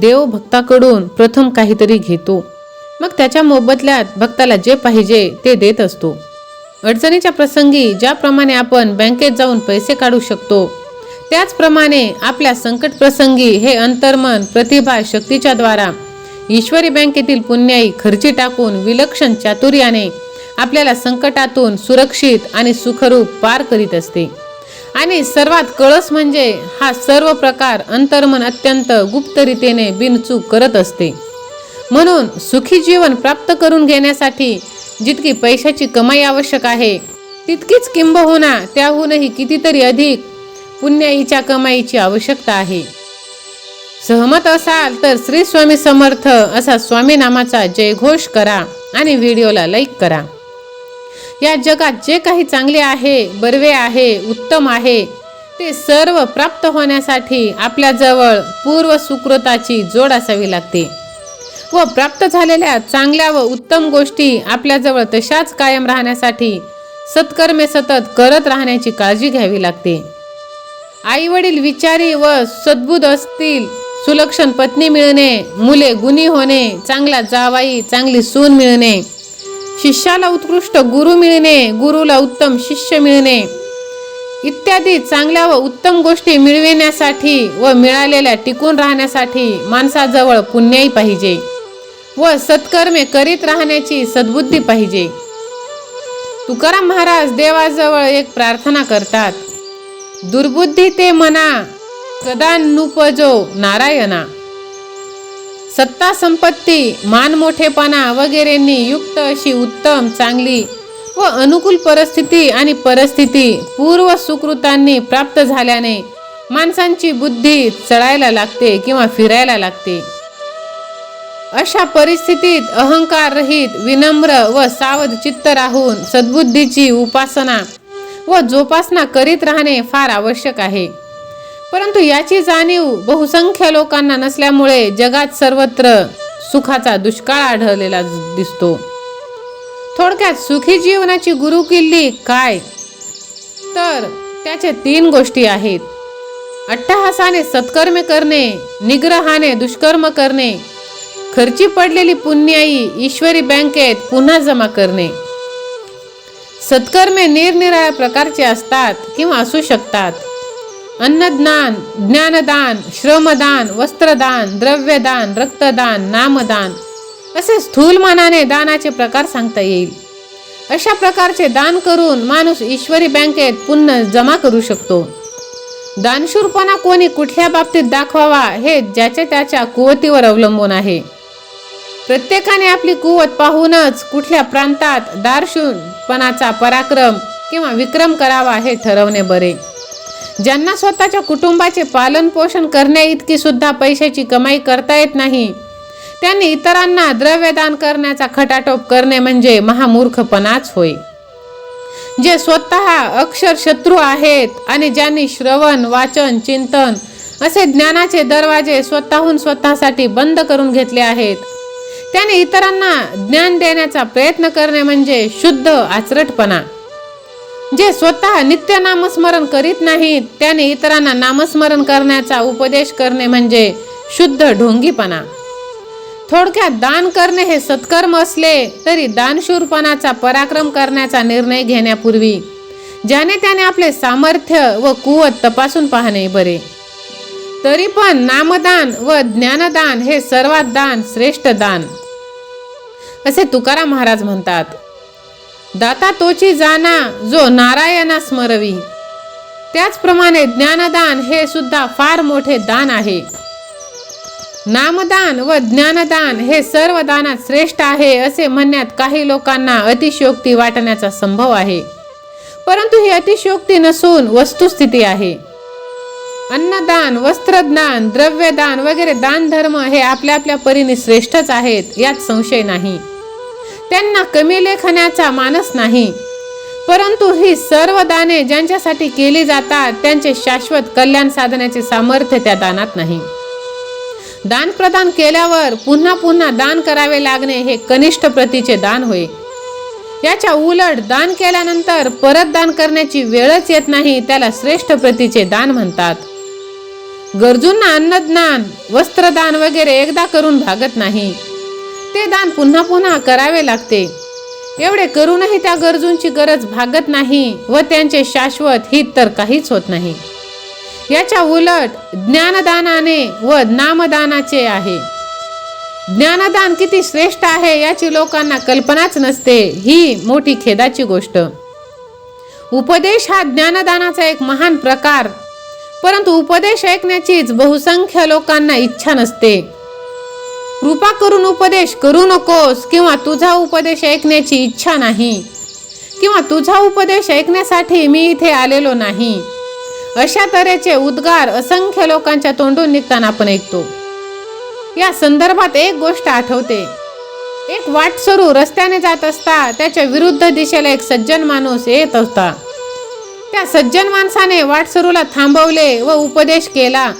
देव भक्ताकडून प्रथम काहीतरी घेतो. मग त्याच्या मोबदल्यात भक्ताला जे पाहिजे ते देत असतो. अडचणीच्या प्रसंगी ज्याप्रमाणे आपण बँकेत जाऊन पैसे काढू शकतो त्याचप्रमाणे आपल्या संकट प्रसंगी हे अंतर्मन प्रतिभा शक्तीच्या द्वारा ईश्वरी बँकेतील पुण्याई खर्ची टाकून विलक्षण चातुर्याने आपल्याला संकटातून सुरक्षित आणि सुखरूप पार करीत असते. आणि सर्वात कळस म्हणजे हा सर्व प्रकार अंतर्मन अत्यंत गुप्तरीतेने बिनचूक करत असते. म्हणून सुखी जीवन प्राप्त करून घेण्यासाठी जितकी पैशाची कमाई आवश्यक आहे तितकीच किंबहुना त्याहूनही कितीतरी अधिक पुण्याईच्या कमाईची आवश्यकता आहे. सहमत असाल तर श्री स्वामी समर्थ असा स्वामी नामाचा जयघोष करा आणि व्हिडिओला लाईक करा. या जगात जे काही चांगले आहे बर्वे आहे उत्तम आहे ते सर्व प्राप्त होण्यासाठी आपल्याजवळ पूर्व सुकृताची जोड असावी लागते व प्राप्त झालेल्या चांगल्या व उत्तम गोष्टी आपल्याजवळ तशाच कायम राहण्यासाठी सत्कर्मे सतत करत राहण्याची काळजी घ्यावी लागते. आई वडील विचारी व सद्बुद असतील सुलक्षण पत्नी मिळणे मुले गुणी होणे चांगला जावाई चांगली सून मिळणे शिष्याला उत्कृष्ट गुरु मिळणे गुरुला उत्तम शिष्य मिळणे. इत्यादी चांगल्या व उत्तम गोष्टी मिळविण्यासाठी व मिळालेल्या टिकून राहण्यासाठी माणसाजवळ पुण्याही पाहिजे व सत्कर्मे करीत राहण्याची सद्बुद्धी पाहिजे. तुकाराम महाराज देवाजवळ एक प्रार्थना करतात दुर्बुद्धी ते मना कदा नुपजो नारायणा. सत्ता संपत्ती मान मोठेपणा वगैरेंनी युक्त अशी उत्तम चांगली व अनुकूल परिस्थिती आणि परिस्थिती पूर्व सुकृतांनी प्राप्त झाल्याने माणसांची बुद्धी चढायला लागते किंवा फिरायला लागते. अशा परिस्थितीत अहंकार रहित विनम्र व सावध चित्त राहून सद्बुद्धीची उपासना व जोपासना करीत राहणे फार आवश्यक आहे. परंतु याची जाणीव बहुसंख्य लोकांना नसल्यामुळे जगात सर्वत्र सुखाचा दुष्काळ आढळलेला दिसतो. थोडक्यात सुखी जीवनाची गुरुकिल्ली काय? तर त्याचे तीन गोष्टी आहेत. अट्टहासाने सत्कर्म करणे निग्रहाने दुष्कर्म करणे खर्ची पडलेली पुण्याई ईश्वरी बँकेत पुन्हा जमा करणे. सत्कर्मे निरनिराळ्या प्रकारचे असतात किंवा असू शकतात. अन्नदान ज्ञानदान श्रमदान वस्त्रदान द्रव्यदान रक्तदान नामदान असे स्थूल मनाने दानाचे प्रकार सांगता येईल. अशा प्रकारचे दान करून माणूस ईश्वरी बँकेत पुन्हा जमा करू शकतो. दानशूरपणा कोणी कुठल्या बाबतीत दाखवावा हे ज्याच्या त्याच्या कुवतीवर अवलंबून आहे. प्रत्येकाने आपली कुवत पाहूनच कुठल्या प्रांतात दारशूरपणाचा पराक्रम किंवा विक्रम करावा हे ठरवणे बरे. ज्यांना स्वतःच्या कुटुंबाचे पालन पोषण करण्या इतकी सुद्धा पैशाची कमाई करता येत नाही. त्यांनी इतरांना द्रव्यदान करण्याचा खटाटोप करणे म्हणजे महामूर्खपणाच होय. जे स्वतः अक्षर शत्रू आहेत आणि ज्यांनी श्रवण वाचन चिंतन असे ज्ञानाचे दरवाजे स्वतःहून स्वतःसाठी बंद करून घेतले आहेत. त्याने इतरांना ज्ञान देण्याचा प्रयत्न करणे म्हणजे शुद्ध आचरटपणा. जे स्वतः नित्य नामस्मरण करीत नाहीत त्याने इतरांना नामस्मरण करण्याचा उपदेश करणे म्हणजे शुद्ध ढोंगीपणा. थोडक्यात दान करणे हे सत्कर्म असले तरी दानशूरपणाचा पराक्रम करण्याचा निर्णय घेण्यापूर्वी ज्याने त्याने आपले सामर्थ्य व कुवत तपासून पाहणे बरे. तरी पण नामदान व ज्ञानदान हे सर्वात दान श्रेष्ठ दान. असे तुकाराम महाराज म्हणतात. दाता तोची जाना जो नारायणा स्मरवी. त्याचप्रमाणे ज्ञानदान हे सुद्धा फार मोठे दान आहे. नामदान व ज्ञानदान हे सर्व दानात श्रेष्ठ आहे असे म्हणण्यात काही लोकांना अतिशयोक्ती वाटण्याचा संभव आहे. परंतु ही अतिशयोक्ती नसून वस्तुस्थिती आहे. अन्नदान वस्त्रदान द्रव्यदान वगैरे दान धर्म हे आपल्या आपल्या परीने श्रेष्ठच आहेत यात संशय नाही. त्यांना कमी लेखण्याचा मानस नाही. परंतु ही सर्व दाने ज्यांच्यासाठी केली जातात त्यांचे शाश्वत कल्याण साधण्याचे सामर्थ्य त्या दानात नाही. दान प्रदान केल्यावर पुन्हा पुन्हा दान करावे लागणे हे कनिष्ठ प्रतीचे दान होय. याच्या उलट दान केल्यानंतर परत दान करण्याची वेळच येत नाही त्याला श्रेष्ठ प्रतीचे दान म्हणतात. गरजूंना अन्नदान वस्त्रदान वगैरे एकदा करून भागत नाही. ते दान पुन्हा पुन्हा करावे लागते. एवढे करूनही त्या गरजूंची गरज भागत नाही व त्यांचे शाश्वत हित तर काहीच होत नाही. याच्या उलट ज्ञानदानाने व नामदानाचे आहे. ज्ञानदान किती श्रेष्ठ आहे याची लोकांना कल्पनाच नसते ही मोठी खेदाची गोष्ट. उपदेश हा ज्ञानदानाचा एक महान प्रकार परंतु उपदेश ऐकण्याचीच बहुसंख्य लोकांना इच्छा नसते. कृपा करून उपदेश करू नकोस किंवा तुझा उपदेश ऐकण्याची इच्छा नाही. किंवा तुझा उपदेश ऐकण्यासाठी मी इथे आलेलो नाही. अशा तऱ्हेचे उद्गार असंख्य लोकांच्या तोंडून निघताना आपण ऐकतो. या संदर्भात एक गोष्ट आठवते. एक वाटसरू रस्त्याने जात असता त्याच्या विरुद्ध दिशेला एक सज्जन माणूस येत होता. त्या सज्जन माणसाने वाटसरूला थांबवले व उपदेश केला.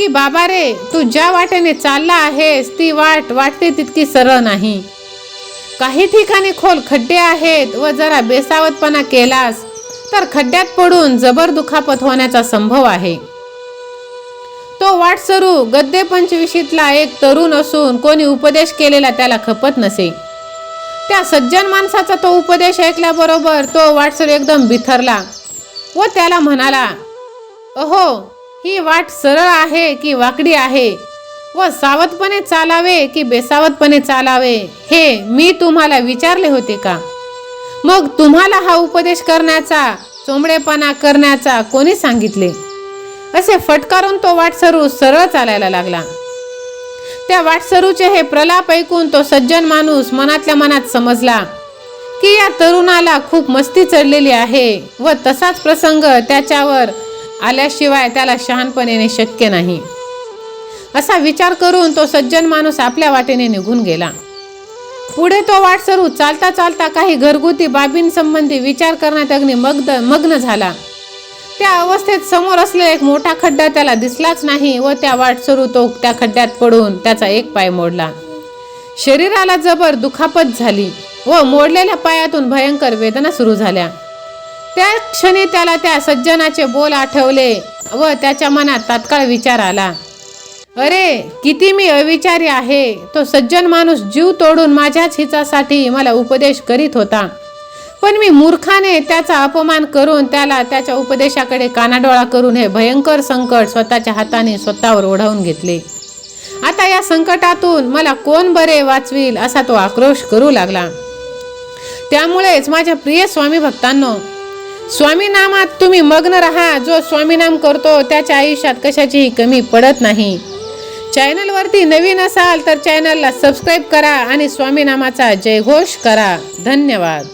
की बाबा रे तू ज्या वाटेने चालला आहेस ती वाट वाटते तितकी सरळ नाही. काही ठिकाणी खोल खड्डे आहेत व जरा बेसावतपणा केलास तर खड्ड्यात पडून जबर दुखापत होण्याचा संभव आहे. तो वाटसरू गद्दे पंचविशीतला एक तरुण असून कोणी उपदेश केलेला त्याला खपत नसे. त्या सज्जन माणसाचा तो उपदेश ऐकल्याबरोबर तो वाटसरू एकदम बिथरला व त्याला म्हणाला अहो ही वाट सरळ आहे की वाकडी आहे? व सावधपणे चालावे की बेसावधपणे चालावे? हे मी तुम्हाला विचारले होते का? मग तुम्हाला हा उपदेश करण्याचा चोंबडेपणा करण्याचा कोणी सांगितले? असे फटकारून तो वाटसरू सरळ चालायला लागला. त्या वाटसरूचे हे प्रलाप ऐकून तो सज्जन माणूस मनातल्या मनात समजला की या तरुणाला खूप मस्ती चढलेली आहे व तसाच प्रसंग त्याच्यावर आल्याशिवाय त्याला शहाणपण येणे शक्य नाही. असा विचार करून तो सज्जन माणूस आपल्या वाटेने निघून गेला. पुढे तो वाटसरू चालता चालता काही घरगुती बाबींसंबंधी विचार करण्यात अग्नी मग्न मग्न झाला. त्या अवस्थेत समोर असलेला एक मोठा खड्डा त्याला दिसलाच नाही व त्या वाटसरू तो त्या खड्ड्यात पडून त्याचा एक पाय मोडला. शरीराला जबर दुखापत झाली व मोडलेल्या पायातून भयंकर वेदना सुरू झाल्या. त्या क्षणी त्याला त्या सज्जनाचे बोल आठवले व त्याच्या मनात तात्काळ विचार आला. अरे किती मी अविचारी आहे. तो सज्जन माणूस जीव तोडून माझ्याच हितासाठी मला उपदेश करीत होता. पण मी मूर्खाने त्याचा अपमान करून त्याला त्याच्या उपदेशाकडे कानाडोळा करून हे भयंकर संकट स्वतःच्या हाताने स्वतःवर ओढावून घेतले. आता या संकटातून मला कोण बरे वाचवील असा तो आक्रोश करू लागला. त्यामुळेच माझ्या प्रिय स्वामी भक्तांनो स्वामीनामात तुम्ही मग्न राहा. जो स्वामीनाम करतो त्याच्या आयुष्यात कशाचीही कमी पडत नाही. चॅनलवरती नवीन असाल तर चॅनलला सबस्क्राईब करा आणि स्वामीनामाचा जयघोष करा. धन्यवाद.